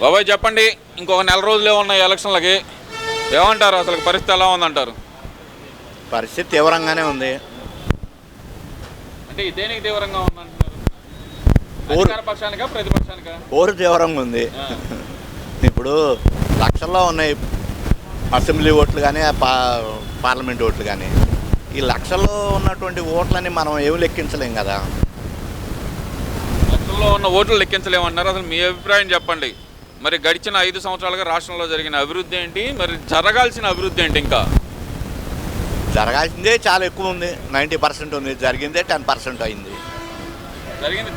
బాబాయ్ చెప్పండి. ఇంకొక నెల రోజులే ఉన్నాయి ఎలక్షన్లకి. ఏమంటారు? అసలు పరిస్థితి ఎలా ఉందంటారు? పరిస్థితి తీవ్రంగానే ఉంది. అంటే దేనికి తీవ్రంగా ఉందంటున్నారు? ఊరు- అధికార పక్షానికా ప్రతిపక్షానికా? పోరు తీవ్రంగా ఉంది. ఇప్పుడు లక్షల్లో ఉన్నాయి అసెంబ్లీ ఓట్లు కానీ పార్లమెంట్ ఓట్లు కానీ ఈ లక్షల్లో ఉన్నటువంటి ఓట్లని మనం ఏమి లెక్కించలేం కదా. లక్షల్లో ఉన్న ఓట్లు లెక్కించలేమన్నారు అసలు మీ అభిప్రాయం చెప్పండి. మరి గడిచిన ఐదు సంవత్సరాలుగా రాష్ట్రంలో జరిగిన అభివృద్ధి ఏంటి? మరి జరగాల్సిన అభివృద్ధి ఏంటి ఇంకా? జరగాల్సిందే చాలా ఎక్కువ ఉంది. నైంటీ పర్సెంట్ ఉంది. జరిగిందే టెన్ పర్సెంట్ అయింది. జరిగింది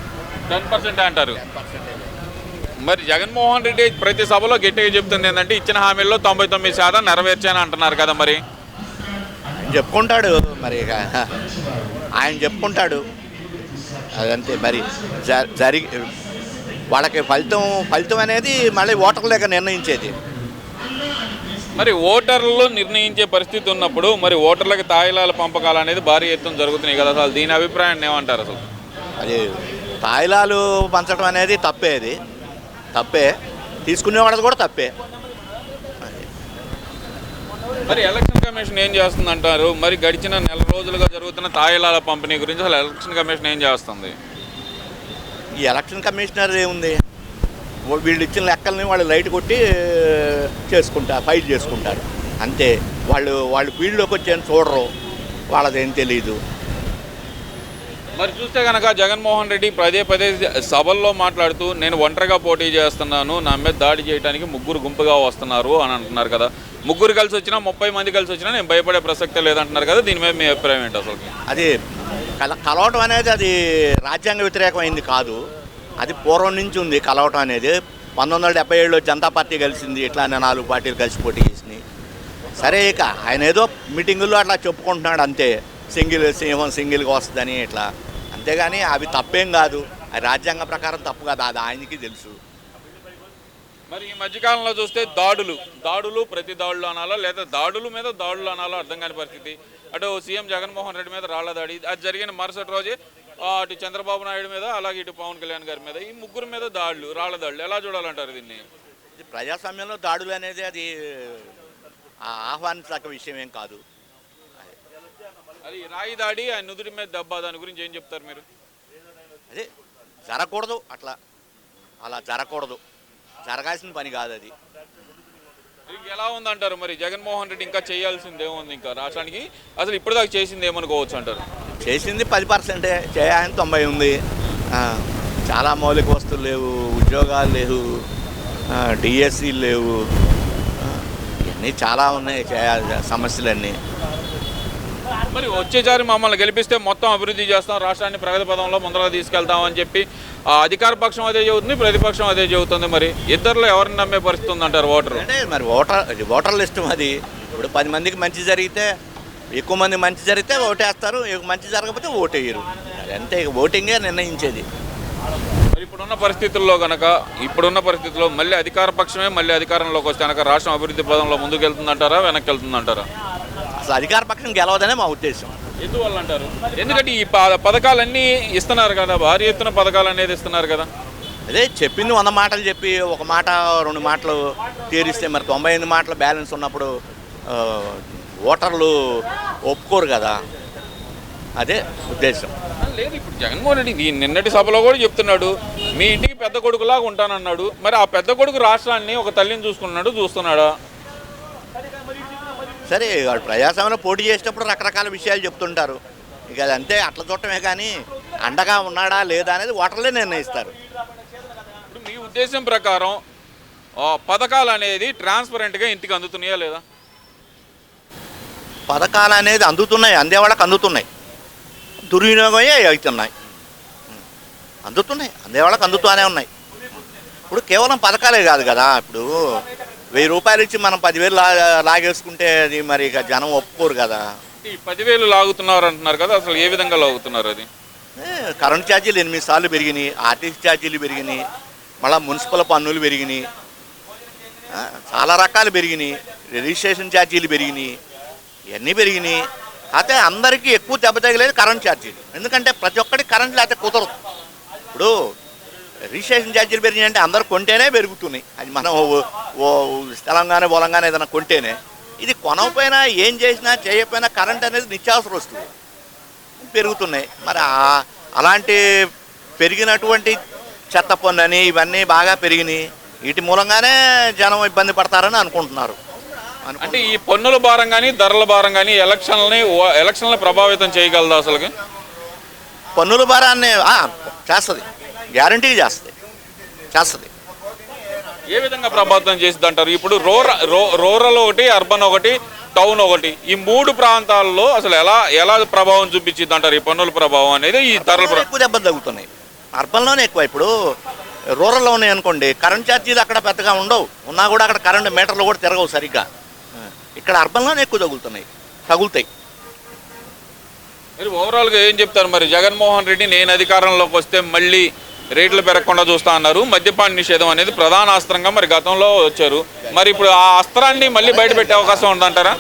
టెన్ పర్సెంట్ అంటారు. మరి జగన్మోహన్ రెడ్డి ప్రతి సభలో గట్టిగా చెప్తుంది ఏంటంటే ఇచ్చిన హామీల్లో తొంభై తొమ్మిది శాతం నెరవేర్చాను అంటున్నారు కదా మరి. చెప్పుకుంటాడు మరి ఆయన చెప్పుకుంటాడు. అదంతే. మరి జరిగి వాళ్ళకి ఫలితం ఫలితం అనేది మళ్ళీ ఓటర్లేక నిర్ణయించేది. మరి ఓటర్లు నిర్ణయించే పరిస్థితి ఉన్నప్పుడు మరి ఓటర్లకు తాయిలాల పంపకాలు అనేది భారీ ఎత్తున జరుగుతున్నాయి కదా అసలు? దీని అభిప్రాయాన్ని ఏమంటారు అసలు? అది తాయిలాలు పంచడం అనేది తప్పే అది. తప్పే. తీసుకునేవాళ్ళది కూడా తప్పే. మరి ఎలక్షన్ కమిషన్ ఏం చేస్తుంది అంటారు మరి గడిచిన నెల రోజులుగా జరుగుతున్న తాయిలాల పంపిణీ గురించి అసలు ఎలక్షన్ కమిషన్ ఏం చేస్తుంది? ఈ ఎలక్షన్ కమిషనర్ ఏముంది? వీళ్ళు ఇచ్చిన లెక్కల్ని వాళ్ళు లైట్ కొట్టి చేసుకుంటారు ఫైట్ చేసుకుంటారు. అంతే. వాళ్ళు వాళ్ళు ఫీల్డ్లోకి వచ్చేది చూడరు. వాళ్ళదేం తెలియదు మరి చూస్తే కనుక జగన్మోహన్ రెడ్డి పదే పదే సభల్లో మాట్లాడుతూ నేను ఒంటరిగా పోటీ చేస్తున్నాను. నా మీద దాడి చేయడానికి ముగ్గురు గుంపుగా వస్తున్నారు అని అంటున్నారు కదా. ముగ్గురు కలిసి వచ్చినా ముప్పై మంది కలిసి వచ్చినా నేను భయపడే ప్రసక్తే లేదంటున్నారు కదా. దీని మీద మీ అభిప్రాయం ఏంటి అసలు అది కల కలవటం అనేది అది రాజ్యాంగ వ్యతిరేకమైంది కాదు. అది పూర్వం నుంచి ఉంది కలవటం అనేది. పంతొమ్మిది వందల డెబ్బై ఏడులో జనతా పార్టీ కలిసింది ఇట్లానే నాలుగు పార్టీలు కలిసి పోటీ చేసినాయి. సరే ఇక ఆయన ఏదో మీటింగుల్లో అట్లా చెప్పుకుంటున్నాడు అంతే. సింగిల్ సింహం సింగిల్గా వస్తుందని ఇట్లా. అంతేగాని అవి తప్పేం కాదు. అది రాజ్యాంగ ప్రకారం తప్పు కాదు. అది ఆయనకి తెలుసు. మరి ఈ మధ్యకాలంలో చూస్తే దాడులు. దాడులు ప్రతి దాడులు అనాలా? లేదా దాడుల మీద దాడులు అనాలో? అర్థం కాని పరిస్థితి. అటు సీఎం జగన్మోహన్ రెడ్డి మీద రాళ్ళ దాడి అది జరిగిన మరుసటి రోజే అటు చంద్రబాబు నాయుడు మీద అలాగే ఇటు పవన్ కళ్యాణ్ గారి మీద ఈ ముగ్గురు మీద దాడులు రాళ్ళ దాడులు ఎలా చూడాలంటారు దీన్ని? ప్రజాస్వామ్యంలో దాడులు అనేది అది ఆ, ఆహ్వానించదగ్గ విషయం ఏం కాదు. అది రాయి దాడి ఆయన నుదుటి మీద దెబ్బ దాని గురించి ఏం చెప్తారు మీరు? అదే జరగకూడదు అట్లా. అలా జరగకూడదు. జరగాల్సిన పని కాదు అది. ఎలా ఉందంటారు మరి? జగన్మోహన్ రెడ్డి ఇంకా చేయాల్సింది ఏముంది ఇంకా? రాష్ట్రానికి అసలు ఇప్పటిదాకా చేసింది ఏమనుకోవచ్చు అంటారు? చేసింది పది పర్సెంటే చేయాలని తొంభై ఉంది. చాలా మౌలిక వస్తువులు లేవు ఉద్యోగాలు లేవు డిఎస్సీలు లేవు. ఆ, ఇవన్నీ చాలా ఉన్నాయి చేయాలి సమస్యలన్నీ. మరి వచ్చేసారి మమ్మల్ని గెలిపిస్తే మొత్తం అభివృద్ధి చేస్తాం రాష్ట్రాన్ని ప్రగతి పదంలో ముందర తీసుకెళ్తాం అని చెప్పి ఆ అధికార పక్షం అదే చెబుతుంది ప్రతిపక్షం అదే చెబుతుంది మరి. ఇద్దరిలో ఎవరిని నమ్మే పరిస్థితి ఉందంటారు ఓటరు? అంటే మరి ఓటర్ అది ఓటర్ల ఇష్టం అది ఇప్పుడు పది మందికి మంచి జరిగితే ఎక్కువ మంది మంచి జరిగితే ఓటేస్తారు మంచి జరగకపోతే ఓటేయరు. అంతే ఓటింగే నిర్ణయించేది. మరి ఇప్పుడున్న పరిస్థితుల్లో కనుక ఇప్పుడున్న పరిస్థితుల్లో మళ్ళీ అధికార పక్షమే మళ్ళీ అధికారంలోకి వస్తే కనుక రాష్ట్రం అభివృద్ధి పదంలో ముందుకు వెళ్తుందంటారా వెనక్కి వెళ్తుందంటారా? అసలు అధికార పక్షం గెలవదనే మా ఉద్దేశం. ఎందువల్ల అంటారు? ఎందుకంటే ఈ పథకాలన్నీ ఇస్తున్నారు కదా భారీ ఎత్తున పథకాలు అనేది ఇస్తున్నారు కదా. అదే చెప్పింది వంద మాటలు చెప్పి ఒక మాట రెండు మాటలు తీరిస్తే మరి తొంభై ఎనిమిది మాటలు బ్యాలెన్స్ ఉన్నప్పుడు ఓటర్లు ఒప్పుకోరు కదా. అదే ఉద్దేశం. లేదు ఇప్పుడు జగన్మోహన్ రెడ్డి నిన్నటి సభలో కూడా చెప్తున్నాడు మీ ఇంటికి పెద్ద కొడుకులాగా ఉంటానన్నాడు మరి ఆ పెద్ద కొడుకు రాష్ట్రాన్ని ఒక తల్లిని చూసుకున్నాడు చూస్తున్నాడా? సరే వాడు ప్రజాస్వామ్యంలో పోటీ చేసేటప్పుడు రకరకాల విషయాలు చెప్తుంటారు. ఇక అది అంతే అట్లా చూడటమే కానీ అండగా ఉన్నాడా లేదా అనేది ఓటర్లే నిర్ణయిస్తారు. ఇప్పుడు మీ ఉద్దేశం ప్రకారం ఆ, పథకాలు అనేది ట్రాన్స్పరెంట్గా ఇంటికి అందుతున్నాయా లేదా? పథకాలు అనేది అందుతున్నాయి అందే వాళ్ళకి అందుతున్నాయి. దుర్వినియోగమే అవుతున్నాయి. అందుతున్నాయి అందే వాళ్ళకి అందుతూనే ఉన్నాయి. ఇప్పుడు కేవలం పథకాలే కాదు కదా ఇప్పుడు వెయ్యి రూపాయలు ఇచ్చి మనం పదివేలు లా లాగేసుకుంటే అది మరి ఇక జనం ఒప్పుకోరు కదా. ఈ పదివేలు లాగుతున్నారు అంటున్నారు కదా అసలు ఏ విధంగా లాగుతున్నారు అది? ఏ, కరెంట్ ఛార్జీలు ఎనిమిది సార్లు పెరిగినాయి ఆర్టీసీ ఛార్జీలు పెరిగినాయి మళ్ళీ మున్సిపల్ పన్నులు పెరిగినాయి ఆ, చాలా రకాలు పెరిగినాయి రిజిస్ట్రేషన్ ఛార్జీలు పెరిగినాయి ఇవన్నీ పెరిగినాయి. అయితే అందరికీ ఎక్కువ దెబ్బ తగిలేదు కరెంట్ ఛార్జీలు. ఎందుకంటే ప్రతి ఒక్కటి కరెంట్ లేకపోతే కుదరదు. ఇప్పుడు రిజిస్ట్రేషన్ ఛార్జీలు పెరిగినాయి అంటే అందరు కొంటేనే పెరుగుతున్నాయి. అది మనం ఓ- తెలంగాణ బోలంగానే ఏదైనా కొంటేనే. ఇది కొనకపోయినా ఏం చేసినా చేయకపోయినా కరెంట్ అనేది నిత్యావసర వస్తువు. పెరుగుతున్నాయి. మరి అలాంటి పెరిగినటువంటి చెత్త పన్ను అని ఇవన్నీ బాగా పెరిగినాయి. వీటి మూలంగానే జనం ఇబ్బంది పడతారని అనుకుంటున్నారు. అనుకు- అంటే ఈ పన్నుల భారం కానీ ధరల భారం కానీ ఎలక్షన్లని ఎలక్షన్లని ప్రభావితం చేయగలదా అసలుకి? పన్నుల భారాన్ని చేస్తుంది. గ్యారంటీగా చేస్తుంది. చేస్తుంది. ఏ విధంగా ప్రభావితం చేసింది అంటారు ఇప్పుడు రూరల్ ఒకటి అర్బన్ ఒకటి టౌన్ ఒకటి ఈ మూడు ప్రాంతాల్లో అసలు ఎలా ఎలా ప్రభావం చూపించింది అంటారు ఈ పన్నుల ప్రభావం అనేది ఈ ధరల ఎక్కువ దెబ్బలు తగ్గుతున్నాయి. అర్బన్లోనే ఎక్కువ. ఇప్పుడు రూరల్లో ఉన్నాయి అనుకోండి కరెంట్ ఛార్జీలు అక్కడ పెద్దగా ఉండవు. ఉన్నా కూడా అక్కడ కరెంట్ మీటర్లు కూడా తిరగవు సరిగ్గా. ఇక్కడ అర్బన్లోనే ఎక్కువ తగులుతున్నాయి. తగులుతాయి. మీరు ఓవరాల్గా ఏం చెప్తారు మరి? జగన్మోహన్ రెడ్డి నేను అధికారంలోకి వస్తే మళ్ళీ రేట్లు పెరగకుండా చూస్తా అన్నారు. మద్యపాన నిషేధం అనేది ప్రధాన అస్త్రంగా మరి గతంలో వచ్చారు. మరి ఇప్పుడు ఆ అస్త్రాన్ని మళ్ళీ బయట పెట్టే అవకాశం ఉందంటారా?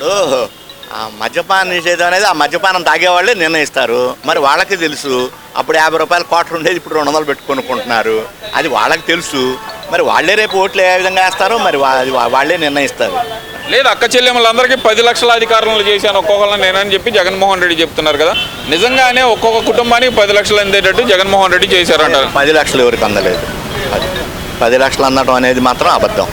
ఆ మద్యపాన నిషేధం అనేది ఆ మద్యపానం తాగేవాళ్ళే నిర్ణయిస్తారు. మరి వాళ్ళకి తెలుసు. అప్పుడు యాభై రూపాయల కోట్లు ఉండేది ఇప్పుడు రెండు వందలు పెట్టుకొనుకుంటున్నారు అది వాళ్ళకి తెలుసు. మరి వాళ్ళే రేపు ఓట్లు ఏ విధంగా వేస్తారో మరి అది వాళ్ళే నిర్ణయిస్తారు. లేదు అక్క చెల్లెమ్మలందరికీ పది లక్షల అధికారులు చేశాను ఒక్కొక్కరిని నేనని చెప్పి జగన్మోహన్ రెడ్డి చెప్తున్నారు కదా. నిజంగానే ఒక్కొక్క కుటుంబానికి పది లక్షలు అందేటట్టు జగన్మోహన్ రెడ్డి చేశారంటారు పది లక్షలు ఎవరికి అందలేదు. అది పది లక్షలు అందడం అనేది మాత్రం అబద్ధం.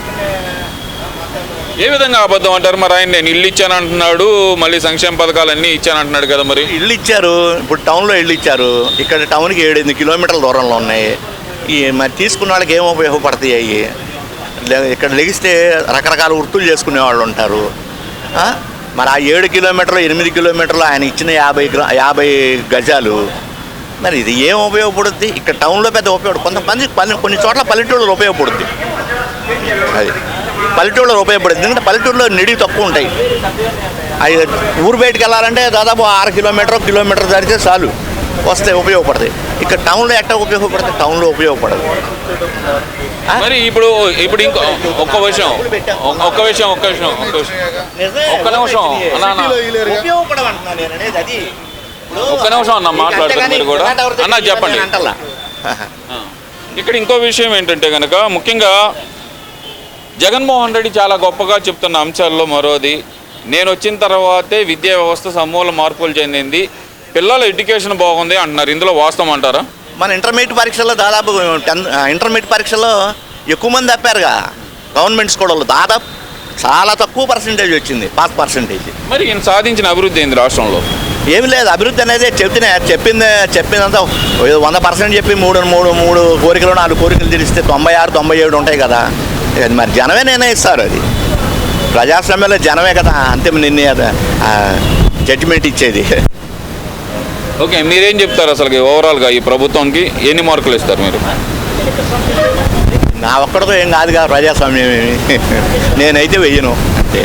ఏ విధంగా అబద్ధం అంటారు? మరి ఆయన నేను ఇల్లు ఇచ్చాను అంటున్నాడు మళ్ళీ సంక్షేమ పథకాలు అన్నీ ఇచ్చాను అంటున్నాడు కదా మరి. ఇల్లు ఇచ్చారు ఇప్పుడు టౌన్లో ఇల్లు ఇచ్చారు. ఇక్కడ టౌన్కి ఏడు ఎనిమిది కిలోమీటర్ల దూరంలో ఉన్నాయి. ఈ మరి తీసుకున్న వాళ్ళకి ఏం ఉపయోగపడతాయి అవి? ఇక్కడ లెగిస్తే రకరకాల వృత్తులు చేసుకునే వాళ్ళు ఉంటారు. మరి ఆ ఏడు కిలోమీటర్లు ఎనిమిది కిలోమీటర్లు ఆయన ఇచ్చిన యాభై గ్రా యాభై గజాలు. మరి ఇది ఏం ఉపయోగపడుద్ది? ఇక్కడ టౌన్లో పెద్ద ఉపయోగపడు కొంతమంది పల్లె కొన్ని చోట్ల పల్లెటూళ్ళలో ఉపయోగపడుద్ది. అది. పల్లెటూళ్ళలో ఉపయోగపడుద్ది. ఎందుకంటే పల్లెటూళ్ళలో నిడి తక్కువ ఉంటాయి. అవి ఊరు బయటకు వెళ్ళాలంటే దాదాపు ఆరు కిలోమీటర్ కిలోమీటర్ దాటితే చాలు. వస్తే ఉపయోగపడతాయి. ఇక్కడ టౌన్లో ఎట్ట ఉపయోగపడతాయి? టౌన్లో ఉపయోగపడదు. మరి ఇప్పుడు ఇప్పుడు ఇంకో ఒక్క విషయం. ఒక్క- విషయం ఒక్క విషయం ఒక్క విషయం. ఒక్క నిమిషం. అన్నా, ఒక్క నిమిషం అన్న మాట్లాడతారు అంతేగాని మీరు కూడా. అన్న చెప్పండి. ఇక్కడ ఇంకో విషయం ఏంటంటే కనుక ముఖ్యంగా జగన్మోహన్ రెడ్డి చాలా గొప్పగా చెప్తున్న అంశాల్లో మరోది నేను వచ్చిన తర్వాతే విద్యా వ్యవస్థ సమూల మార్పులు చెందింది పిల్లల ఎడ్యుకేషన్ బాగుంది అంటున్నారు. ఇందులో వాస్తవం అంటారా? మన ఇంటర్మీడియట్ పరీక్షల్లో దాదాపు టెన్ ఇంటర్మీడియట్ పరీక్షల్లో ఎక్కువ మంది తప్పారుగా. గవర్నమెంట్ స్కూళ్ళలో దాదాపు చాలా తక్కువ పర్సంటేజ్ వచ్చింది పాస్ పర్సంటేజ్ మరి ఈయన సాధించిన అభివృద్ధి ఏంది రాష్ట్రంలో? ఏమి లేదు అభివృద్ధి అనేది చెప్తేనే చెప్పింది చెప్పిందంతా ఏదో వంద పర్సెంట్ చెప్పి మూడు మూడు మూడు కోరికలు నాలుగు కోరికలు తీరిస్తే తొంభై ఆరు తొంభై ఏడు ఉంటాయి కదా. అది మరి జనమే నిర్ణయిస్తారు అది. ప్రజాస్వామ్యంలో జనమే కదా అంతిమ నిర్ణయ జడ్జిమెంట్ ఇచ్చేది. ఓకే మీరేం చెప్తారు అసలు ఓవరాల్గా ఈ ప్రభుత్వంకి? ఎన్ని మార్కులు ఇస్తారు మీరు? నా ఒక్కడితో ఏం కాదు కదా ప్రజాస్వామ్యం ఏమి నేనైతే వెయ్యను. అంతే.